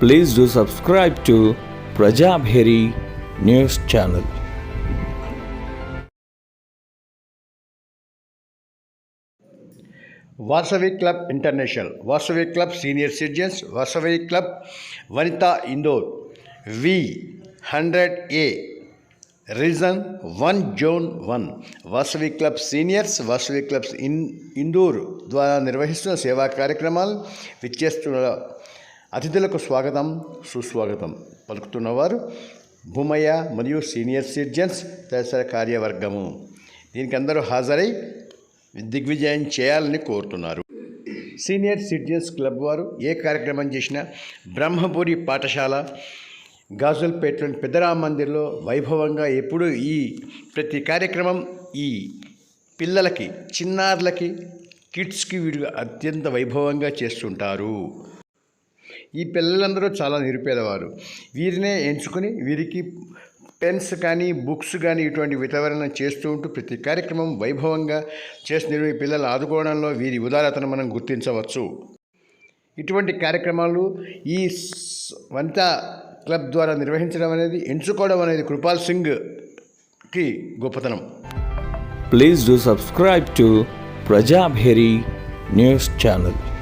Please do subscribe to Prajabheri News Channel. Vasavi club international Vasavi club senior citizens Vasavi club Vanitha Indore V hundred A region one zone one Vasavi club seniors Vasavi clubs in Indore ద్వారా నిర్వహిస్తున్న సేవా కార్యక్రమాలు విచ్చేస్తున్న అతిథులకు స్వాగతం సుస్వాగతం పలుకుతున్నవారు భూమయ్య మరియు senior citizens తదితర కార్యవర్గము. దీనికి అందరూ హాజరై దిగ్విజయం చేయాలని కోరుతున్నారు. సీనియర్ సిటిజన్స్ క్లబ్ వారు ఏ కార్యక్రమం చేసినా బ్రహ్మపురి పాఠశాల గాజుల్పేటలోని పెద్దరామ మందిర్లో వైభవంగా ఎప్పుడూ ఈ ప్రతి కార్యక్రమం ఈ పిల్లలకి చిన్నారులకి కిడ్స్కి వీడు అత్యంత వైభవంగా చేస్తుంటారు. ఈ పిల్లలందరూ చాలా నిరుపేదవారు. వీరినే ఎంచుకుని వీరికి పెన్స్ కానీ బుక్స్ కానీ ఇటువంటి వితరణ చేస్తూ ఉంటూ ప్రతి కార్యక్రమం వైభవంగా చేస్తున్న ఈ పిల్లలు ఆదుకోవడంలో వీరి ఉదారతను మనం గుర్తించవచ్చు. ఇటువంటి కార్యక్రమాలు ఈ స్- వనితా క్లబ్ ద్వారా నిర్వహించడం అనేది ఎంచుకోవడం అనేది కృపాల్ సింగ్కి గొప్పతనం. Please do subscribe to Prajabheri news channel.